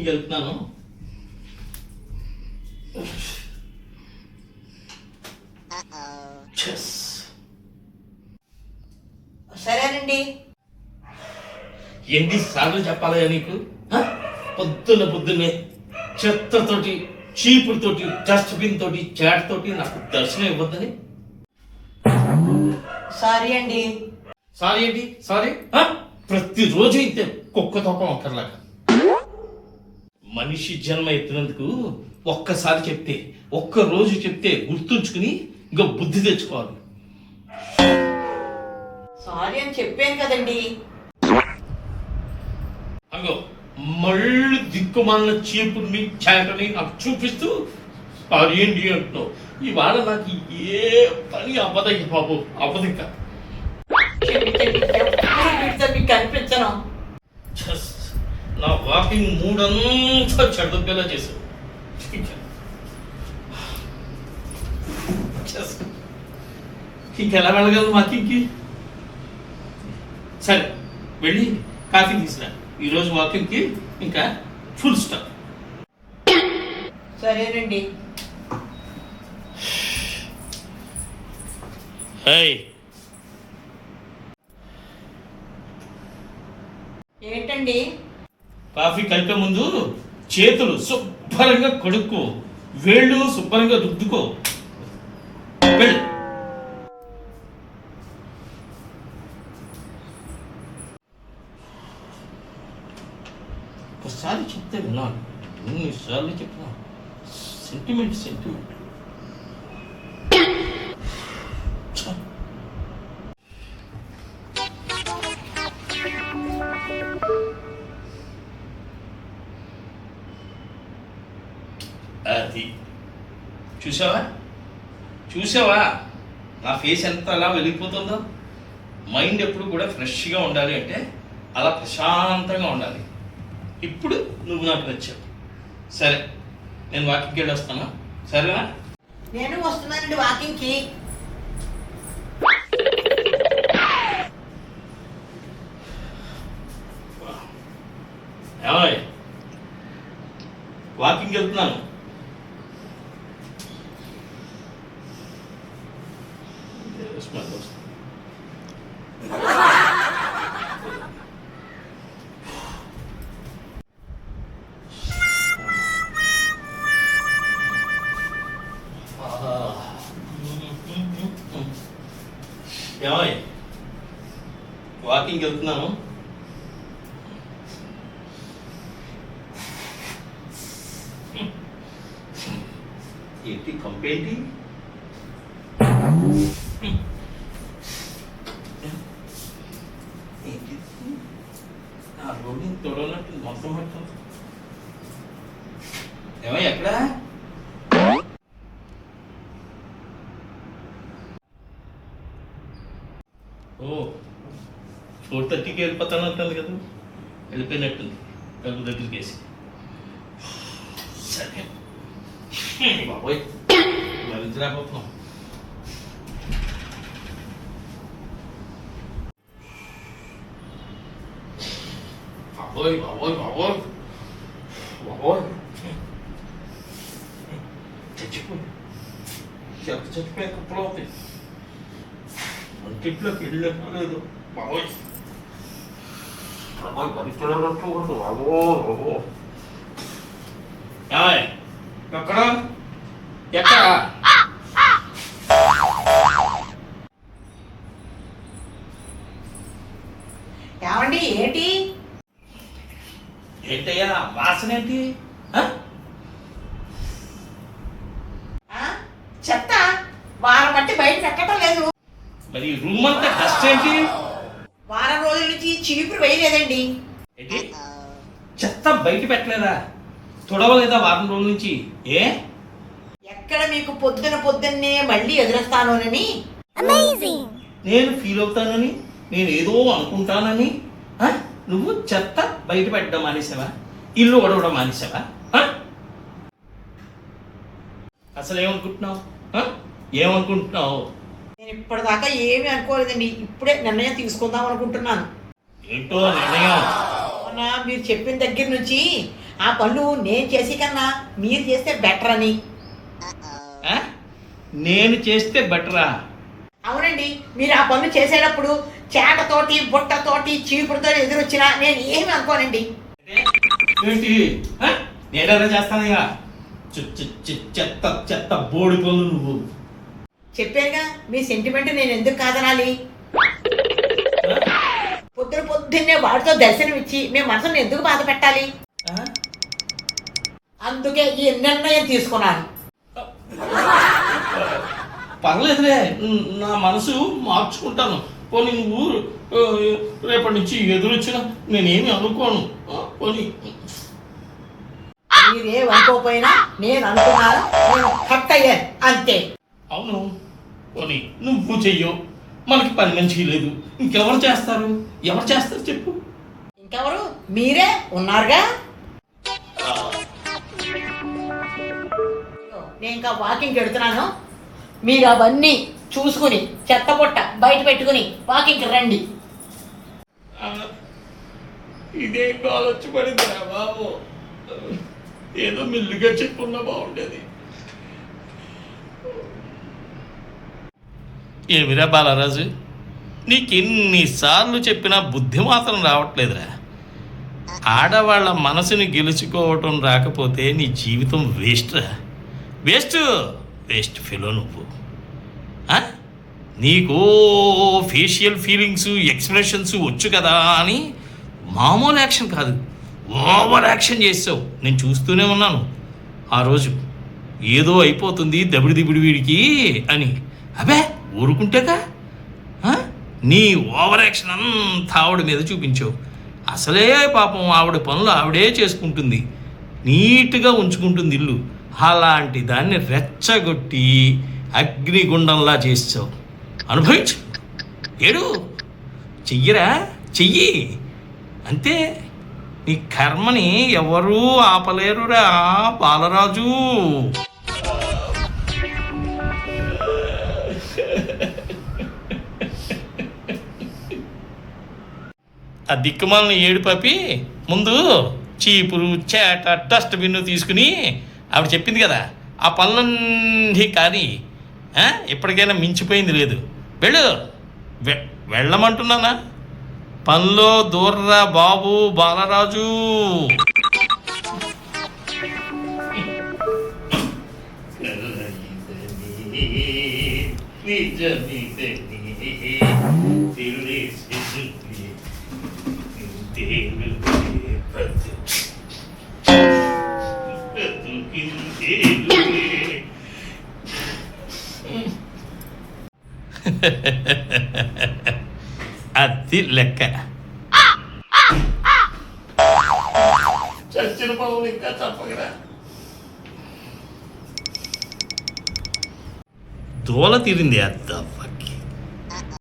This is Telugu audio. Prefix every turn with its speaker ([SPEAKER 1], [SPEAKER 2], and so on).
[SPEAKER 1] వాకింగ్ వెళ్తున్నాను.
[SPEAKER 2] సరేనండి.
[SPEAKER 1] ఎన్ని సార్లు చెప్పాలయ్యా నీకు? పొద్దున్న పొద్దున్నే చెత్తతోటి చీపుడుతోటి డస్ట్బిన్ తోటి చాట్ తోటి నాకు దర్శనం ఇవ్వద్దని.
[SPEAKER 2] సారీ అండి.
[SPEAKER 1] సారీ ఏంటి? సారీ? ప్రతిరోజు ఇంతే కుక్క తోక ఒక్కర్లాగా. మనిషి జన్మ ఎత్తినందుకు ఒక్కసారి చెప్తే ఒక్క రోజు చెప్తే గుర్తుంచుకుని ఇంకా బుద్ధి తెచ్చుకోవాలి.
[SPEAKER 2] సారీ అని చెప్పాను కదండి.
[SPEAKER 1] అగో మళ్ళీ దిక్కుమాలిన చీపుడిని చాటని నాకు చూపిస్తూ సారీ ఏంటి అంటున్నావు. ఇవాళ నాకు ఏ పని అవ్వదయ్య బాబు.
[SPEAKER 2] ఎప్పుడు వీటితో మీకు కనిపించను.
[SPEAKER 1] నా వాకింగ్ మూడంతా చెడదొబ్బేలా Just. ఇంకెలా వెళ్ళగలదు వాకింగ్కి? సరే వెళ్ళి కాఫీ తీసుకురా. ఈరోజు వాకింగ్కి ఇంకా ఫుల్ స్టాప్
[SPEAKER 2] సరేనండి.
[SPEAKER 1] హాయ్
[SPEAKER 2] ఏంటండి?
[SPEAKER 1] కాఫీ కలిపే ముందు చేతులు శుభ్రంగా కడుక్కో. వేళ్ళు శుభ్రంగా దుద్దుకో వెళ్ళు. ఒకసారి చెప్తే విన్నాను ఎన్నిసార్లు చెప్పినా. సెంటిమెంట్ సెంటిమెంట్ అది చూసావా? చూసావా? నా ఫేస్ ఎంత అలా వెలిగిపోతుందో? మైండ్ ఎప్పుడు కూడా ఫ్రెష్గా ఉండాలి అంటే అలా ప్రశాంతంగా ఉండాలి. ఇప్పుడు నువ్వు నాకు నచ్చావు. సరే నేను వాకింగ్కి వెళ్ళి వస్తాను సరేనా?
[SPEAKER 2] నేను వస్తున్నానండి వాకింగ్కి
[SPEAKER 1] వాకింగ్ వెళ్తున్నాను. వాకింగ్కి వెళ్తున్నాను. ఏంటి కంపేంటి ఆ రోడ్ని తొడనట్టు మొత్తం మొత్తం ఏమో ఎక్కడా ఫోర్ థర్టీకి వెళ్ళిపోతాను అంటుంది కదా. వెళ్ళిపోయినట్టుంది. కలుపు దగ్గరికి వేసి. సరే. బాబోయ్. మరింత రాబోతున్నాం బాబోయ్ బాబోయ్ బాబోయ్. బాబోయ్. చచ్చిపోయి చెత్త చచ్చిపోయే కుప్పలు అవుతాయి వంటింట్లోకి వెళ్ళలేదు బాబోయ్. ఏయ్, ఎక్కడ ఎక్కడ
[SPEAKER 2] ఏమండి ఏంటి
[SPEAKER 1] ఏంటయ్యా వాసన ఏంటి?
[SPEAKER 2] చెత్త వారం బట్టి బయట పెట్టడం లేదు
[SPEAKER 1] మరి రూమ్ అంతా డస్ట్ ఏంటి
[SPEAKER 2] వారం రోజుల నుంచి చీపురు వేయలేదండి.
[SPEAKER 1] ఏంటి? చెత్త బయట పెట్టలేదా? తుడవలేదా వారం రోజుల నుంచి? ఏ?
[SPEAKER 2] ఎక్కడ మీకు పొద్దున పొద్దున్నే మళ్ళీ ఎదురస్తానోనని?
[SPEAKER 1] నేను ఫీల్ అవుతానని? నేను ఏదో అనుకుంటానని? ఆ? నువ్వు చెత్త బయట పెట్టడం మానేసావా? ఇల్లు ఒడవడం మానేసావా? అసలు ఏమనుకుంటున్నావు ఆ? ఏమనుకుంటున్నావు?
[SPEAKER 2] నేను ఇప్పటిదాకా ఏమీ అనుకోలేదండి. ఇప్పుడే నిర్ణయం తీసుకుందాం అనుకుంటున్నాను.
[SPEAKER 1] ఏంటో నిర్ణయం?
[SPEAKER 2] మొన్న మీరు చెప్పిన దగ్గర నుంచి ఆ పనులు నేను చేసి కన్నా మీరు చేస్తే బెటర్ అని.
[SPEAKER 1] ఆ? నేను చేస్తే బెటరా
[SPEAKER 2] అవునండి మీరు ఆ పనులు చేసేటప్పుడు చేటతోటి బుట్టతోటి చీపుడుతో ఎదురొచ్చినా నేను ఏమి అనుకోనండి.
[SPEAKER 1] ఏంటి? నేనేదో చేస్తానయ్యా చె- చె- చె- చెత్త చెత్త బోడి పనులు నువ్వు.
[SPEAKER 2] చెప్పారుగా మీ సెంటిమెంట్ నేను ఎందుకు కాదనాలి? పొద్దున పొద్దున్నే వాడితో దర్శనం ఇచ్చి మీ మనసును ఎందుకు బాధ పెట్టాలి? అందుకే ఈ నిర్ణయం తీసుకున్నాను.
[SPEAKER 1] పర్లేదులే నా మనసు మార్చుకుంటాను. పోనీ నువ్వు రేపటి నుంచి ఎదురొచ్చిన నేనేమి అనుకోను. పోనీ.
[SPEAKER 2] మీరేం అనుకోకపోయినా నేను అనుకున్నాను నేను హట్ అయ్యాను అంతే.
[SPEAKER 1] అవును. పోనీ నువ్వు చెయ్యవు మనకి పని మంచి లేదు. ఇంకెవరు చేస్తారు? ఎవరు చేస్తారు చెప్పు.
[SPEAKER 2] ఇంకెవరు? మీరే ఉన్నారుగా? నేను ఇంకా వాకింగ్ వెడుతున్నాను మీరు అవన్నీ చూసుకుని చెత్త పొట్ట బయట పెట్టుకుని వాకింగ్కి రండి.
[SPEAKER 1] ఇదే కాలొచ్చి పడిందిరా బాబు. ఏదో మెల్లిగా చెప్పున్నా బాగుండేది. ఏమిరా బాలరాజు? నీకు ఎన్నిసార్లు చెప్పినా బుద్ధి మాత్రం రావట్లేదురా. ఆడవాళ్ళ మనసుని గెలుచుకోవటం రాకపోతే నీ జీవితం వేస్ట్రా. వేస్ట్ వేస్ట్ ఫెలో నువ్వు. నీకు ఫేషియల్ ఫీలింగ్స్ ఎక్స్ప్రెషన్స్ వచ్చు కదా అని మామూలు యాక్షన్ కాదు. ఓవర్ యాక్షన్ చేసావు. నేను చూస్తూనే ఉన్నాను. ఆ రోజు ఏదో అయిపోతుంది దబిడి దిబిడి వీడికి అని. అబే ఊరుకుంటేగా? నీ ఓవర్ యాక్షన్ అంతా ఆవిడ మీద చూపించావు. అసలే పాపం ఆవిడ పనులు ఆవిడే చేసుకుంటుంది. నీట్గా ఉంచుకుంటుంది ఇల్లు. అలాంటి దాన్ని రెచ్చగొట్టి అగ్నిగుండంలా చేసావు అనుభవించు. ఏడు. చెయ్యరా? చెయ్యి. అంతే. నీ కర్మని ఎవరూ ఆపలేరురా బాలరాజు. ఆ దిక్కుమాలను ఏడుపపి ముందు చీపురు చేట డస్ట్బిన్ తీసుకుని ఆవిడ చెప్పింది కదా ఆ పనులన్నీ కానీ ఎప్పటికైనా మించిపోయింది లేదు. వెళ్ళు. వె- వెళ్ళమంటున్నానా? పనిలో దూర్రా బాబు బాలరాజు. అది లెక్క. చచ్చిన పనులు ఇంకా తప్పకరా దోల తీరింది అద్దవ్వ